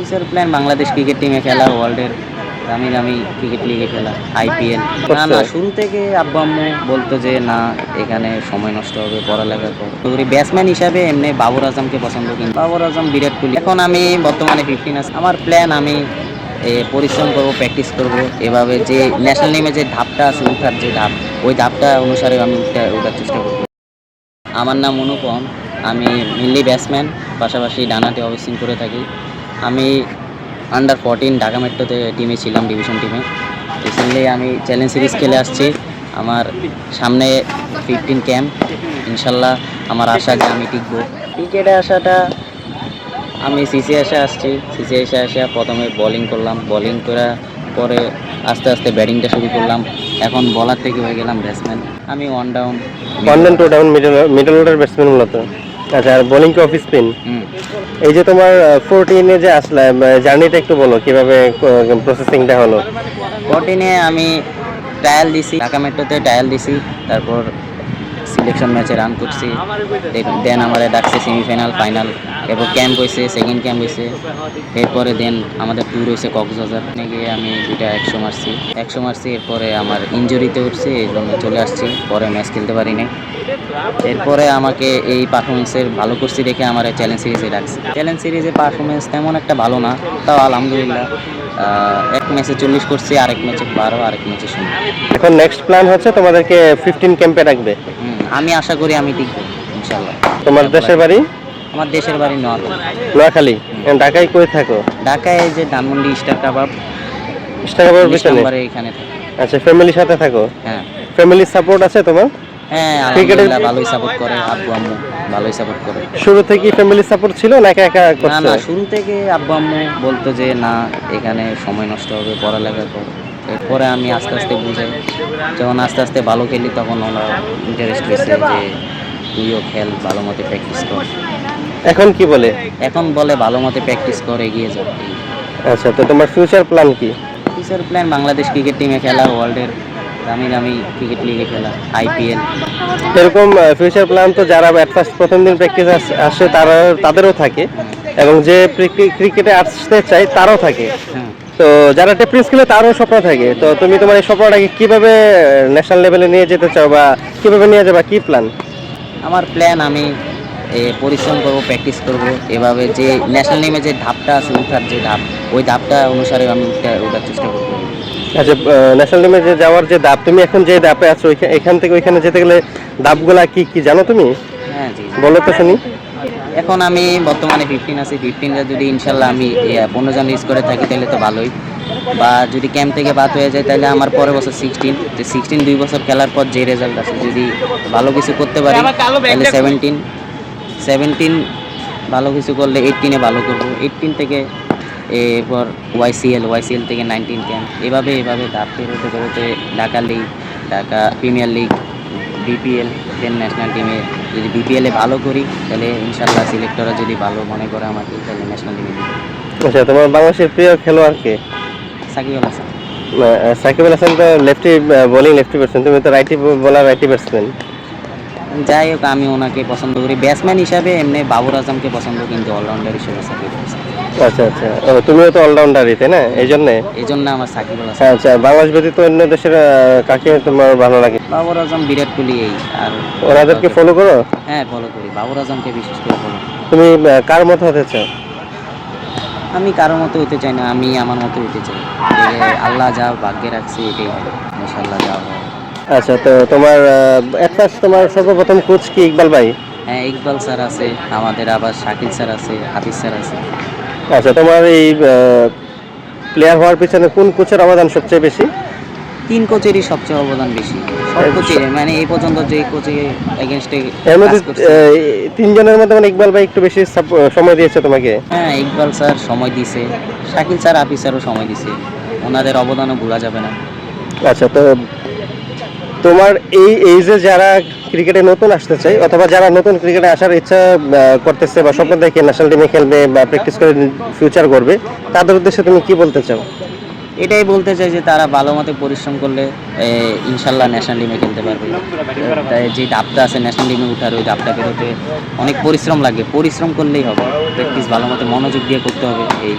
Future plan Bangladesh cricket টিমে খেলা ওয়ার্ল্ডের দামি দামি ক্রিকেট লিগে খেলা আইপিএল না না শুরু থেকে আব্বু আম্মু বলতো যে না এখানে সময় নষ্ট হবে পড়ালেখা কর ব্যাটসম্যান হিসাবে এমনি বাবর আজমকে পছন্দ কিন্তু। বাবর আজম বিরাট কোহলি। এখন আমি বর্তমানে ফিফটিন আছি। আমার প্ল্যান আমি পরিশ্রম করব প্র্যাকটিস করব। এভাবে যে ন্যাশনাল নেমে যে ধাপটা আছে উঠার যে ধাপ ওই ধাপটা অনুসারে আমি উঠতে ওঠার চেষ্টা করব। আমার নাম অনুপম। আমি মেনলি ব্যাটসম্যান পাশাপাশি ডানাতে অবস্থান করে থাকি। আমি আন্ডার ফোরটিন ঢাকা মেট্রোতে টিমে ছিলাম ডিভিশন টিমে রিসেন্টলি আমি চ্যালেঞ্জ সিরিজ খেলে আসছি। আমার সামনে ফিফটিন ক্যাম্প ইনশাল্লাহ আমার আশা যে আমি টিকবো। ক্রিকেটে আসাটা আমি সিসি এসে আসছি। সিসি এসে আসে প্রথমে বোলিং করলাম। বোলিং করে পরে আস্তে আস্তে ব্যাটিংটা শুরু করলাম। এখন বলার থেকে হয়ে গেলাম ব্যাটসম্যান আমি one down one down two down middle middle order batsman মূলত। আচ্ছা আর বোলিং কি অফ স্পিন এই যে তোমার ফোরটিনে যে আসলে জার্নিটা একটু বলো কীভাবে প্রসেসিংটা হলো? ফোরটিনে আমি ট্রায়াল দিছি ঢাকা মেট্রোতে ট্রায়াল দিছি তারপর সিলেকশন ম্যাচে রান করছি দেন আমাদের ডাকছে সেমিফাইনাল ফাইনাল এরপর ক্যাম্প হয়েছে সেকেন্ড ক্যাম্প হয়েছে এরপরে দেন আমাদের ট্যুর হয়েছে কক্সবাজার। গিয়ে আমি দুটা একশো মারছি। একশো মারছি এরপরে আমার ইঞ্জুরিতে উঠছে এই জন্য চলে আসছি। পরে ম্যাচ খেলতে পারি নাই। এরপরে আমাকে এই পারফরমেন্সের ভালো করছি দেখে আমার চ্যালেঞ্জ সিরিজে ডাকছে চ্যালেঞ্জ সিরিজের পারফরমেন্স তেমন একটা ভালো না তাও আলহামদুলিল্লাহ এক ম্যাচে চল্লিশ করছি আরেক ম্যাচে বারো আরেক ম্যাচে শূন্য এখন নেক্সট প্ল্যান হচ্ছে তোমাদেরকে ফিফটিন ক্যাম্পে রাখবে। আমি আশা করি আমি টিকবো ইনশাল্লাহ তোমার দেশের বাড়ি? আমার দেশের বাড়ি নোয়াখালী। নোয়াখালী? ঢাকায় কই থাকো? ঢাকায় যে ধানমন্ডি স্টার কাবাব উনিশ পিছনে? নম্বরে এখানে আচ্ছা ফ্যামিলির সাথে থাকো? হ্যাঁ। ফ্যামিলির সাপোর্ট আছে তোমার? হ্যাঁ আলহামদুলিল্লাহ ভালোই সাপোর্ট করে আব্বু আম্মু ভালোই সাপোর্ট করে। শুরু থেকে ফ্যামিলির সাপোর্ট ছিল না একা একা না করছ? না শুরু থেকে আব্বু আম্মু বলতো যে না এখানে সময় নষ্ট হবে পড়ালেখা কর। এরপরে আমি আস্তে আস্তে বুঝাই যখন আস্তে আস্তে ভালো খেলি তখন ওরা ইন্টারেস্ট হয়েছে যে তুইও খেল ভালো মতো প্র্যাকটিস কর। এখন কি বলে? এখন বলে ভালো মতো প্র্যাকটিস করে এগিয়ে যাও আচ্ছা তো তোমার ফিউচার প্ল্যান কি? ফিউচার প্ল্যান বাংলাদেশ ক্রিকেট টিমে খেলা ওয়ার্ল্ডের দামি দামি ক্রিকেট লিগে খেলা আইপিএল এরকম ফিউচার প্ল্যান তো যারা অ্যাট ফার্স্ট প্রথম দিন প্র্যাকটিস আসে তারা তাদেরও থাকে। এবং যে ক্রিকেটে আসতে চায় তারাও থাকে। হ্যাঁ। তো যারা টেপ্রিন্স খেলে তারও স্বপ্ন থাকে। তো তুমি তোমার এই স্বপ্নটাকে কীভাবে ন্যাশনাল লেভেলে নিয়ে যেতে চাও বা কীভাবে নিয়ে যাবা কি প্ল্যান আমার প্ল্যান আমি পরিশ্রম করব প্র্যাকটিস করব। এভাবে যে ন্যাশনাল টিমে যে ধাপটা আছে উঠার যে ধাপ ওই ধাপটা অনুসারে আমি ওঠার চেষ্টা করব। আচ্ছা ন্যাশনাল টিমে যে যাওয়ার যে ধাপ তুমি এখন যে ধাপে আছো এখান থেকে ওইখানে যেতে গেলে ধাপগুলা কি কি জানো তুমি? হ্যাঁ জি। বলো তো শুনি। এখন আমি বর্তমানে ফিফটিন আছি ফিফটিনটা যদি ইনশাল্লাহ আমি পনেরো জন ইউজ করে থাকি তাহলে তো ভালোই। বা যদি ক্যাম্প থেকে বাদ হয়ে যায় তাহলে আমার পরের বছর সিক্সটিন যে সিক্সটিন দুই বছর খেলার পর যে রেজাল্ট আছে যদি ভালো কিছু করতে পারি তাহলে সেভেন্টিন সেভেন্টিন ভালো কিছু করলে এইটিনে ভালো করব। এইটিন থেকে এরপর ওয়াইসিএল ওয়াইসিএল থেকে নাইনটিন ক্যাম্প এভাবে এভাবে ধাপ পেরোতে পেরোতে Dhaka league Dhaka premier league BPL then national টিমে যদি বিপিএলে ভালো করি তাহলে ইনশাল্লাহ সিলেক্টররা যদি ভালো মনে করে আমাকে তাহলে ন্যাশনাল টিমে দিবে। আচ্ছা তোমার বাংলাদেশের প্রিয় খেলোয়াড় কে? সাকিব আল হাসান। সাকিব আল হাসান তো লেফটি বোলিং লেফটি ব্যাটসম্যান তুমি তো রাইটি বলার রাইটি ব্যাটসম্যান যাই হোক আমি ওনাকে পছন্দ করি। ব্যাটসম্যান হিসাবে এমনি বাবুর আজমকে পছন্দ কিন্তু অলরাউন্ডার হিসেবে সাকিব আচ্ছা আচ্ছা। ও তুমিও তো অলরাউন্ডারই তাই না? এই জন্যে? এই জন্য আমার সাকিব আল হাসান। আচ্ছা বাংলাদেশ ব্যতীত অন্য দেশের কাকে তোমার ভালো লাগে? বাবুর আজম বিরাট কোহলি এই আর ওনাদেরকে ফলো করো? হ্যাঁ ফলো করি। বাবুর আজমকে বিশেষ করে ফলো তুমি কার মতো হতে চাও? আমি কারোর মতো হইতে চাই না আমি আমার মতো হইতে চাই। আল্লাহ যা ভাগ্যে রাখছে এটাই হবে। ইনশাল্লাহ যা হবে। আচ্ছা তো তোমার ফার্স্ট তোমার সর্বপ্রথম কোচ কি ইকবাল ভাই? হ্যাঁ ইকবাল স্যার আছে আমাদের আবার শাকিল স্যার আছে হাফিজ স্যার আছে। আচ্ছা তোমার এই প্লেয়ার হওয়ার পিছনে কোন কোচের অবদান সবচেয়ে বেশি? তিন কোচেরই সবচেয়ে অবদান বেশি সব কোচের মানে এই পর্যন্ত যে কোচে এগেনস্টে এর মধ্যে তিনজনের মধ্যে মানে ইকবাল ভাই একটু বেশি সময় দিয়েছে তোমাকে? হ্যাঁ ইকবাল স্যার সময় দিছে শাকিল স্যার হাফিজ স্যারও সময় দিছে ওনাদের অবদানও ভোলা যাবে না। আচ্ছা তো তোমার এই এইজে যারা ক্রিকেটে নতুন আসতে চাই অথবা যারা নতুন ক্রিকেটে আসার ইচ্ছা করতেছে বা স্বপ্ন দেখে ন্যাশনাল টিমে খেলবে বা প্র্যাকটিস করে ফিউচার করবে তাদের উদ্দেশ্যে তুমি কি বলতে চাও? এটাই বলতে চাই যে তারা ভালো মতো পরিশ্রম করলে ইনশাল্লাহ ন্যাশনাল টিমে খেলতে পারবে। তাই যে ধাপটা আছে ন্যাশনাল টিমে উঠার, ওই ধাপটা বেরোতে অনেক পরিশ্রম লাগে। পরিশ্রম করলেই হবে। প্র্যাকটিস ভালো মতো মনোযোগ দিয়ে করতে হবে, এই